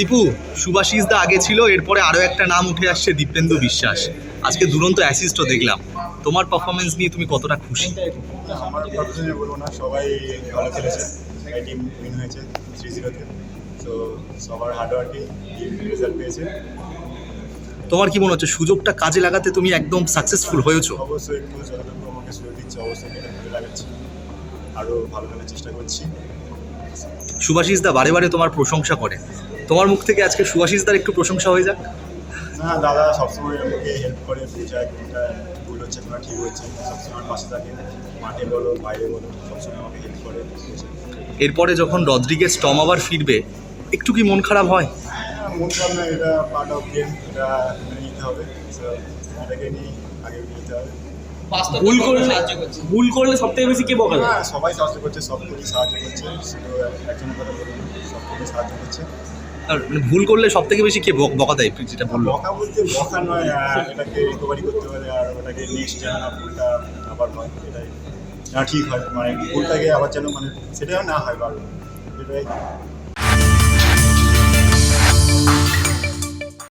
দীপু সুভাষিস দা আগে ছিল এরপরে আরও একটা নাম উঠে আসছে দীপেন্দু বিশ্বাস। আজকে দুরন্ত অ্যাসিস্টও দেখলাম। তোমার পারফরমেন্স নিয়ে তুমি কতটা খুশি? আমার পারফরমেন্স বলব না সবাই ভালো খেলেছে। টিম উইন হয়েছে থ্রি জিরোতে তো সবার হার্ডওয়ার্কে রেজাল্ট পেয়েছে। তোমার কি মনে হচ্ছে সুযোগটা কাজে লাগাতে তুমি একদম সাকসেসফুল হয়েছো? অবশ্যই যতটুকু আমাকে সুযোগ দিচ্ছে অবশ্যই কাজে লাগাচ্ছি। আরও ভালো খেলার চেষ্টা করছি। সুভাষিস দা বারে বারে তোমার প্রশংসা করে। তোমার মুখ থেকে আজকে সুভাষিস দার একটু প্রশংসা হয়ে যাক? না দাদা সবসময় আমাকে হেল্প করে বোঝায় কোনটা ভুল হচ্ছে কোনটা ঠিক হচ্ছে সবসময় আমার পাশে থাকে মাঠে বলো বাইরে বলো সবসময় আমাকে হেল্প করে। এরপরে যখন রদ্রিগেজ টম আবার ফিরবে একটু কি মন খারাপ হয়? হ্যাঁ, মন খারাপ না এটা পার্ট অফ গেম এটা মেনে নিতে হবে। এটাকে নিয়ে আগে নিতে হবে। ভুল করলে ভুল করলে সব থেকে বেশি কে বকাবে? হ্যাঁ সবাই সাহায্য করছে সব কিছু সাহায্য করছে শুধু একজন কথা বলুন সব কিছু সাহায্য করছে। ভুল করলে সব থেকে বেশি কে বক- বকা দেয় যেটা বলল? বকা বলতে বকা নয় এটাকে রিকভারি করতে হবে, আর ওটাকে নেক্সট যেন না ভুলটা আবার নয় এটাই। না ঠিক হয় মানে ভুলটাকে আবার যেন মানে সেটা না হয় বারবার। এটাই।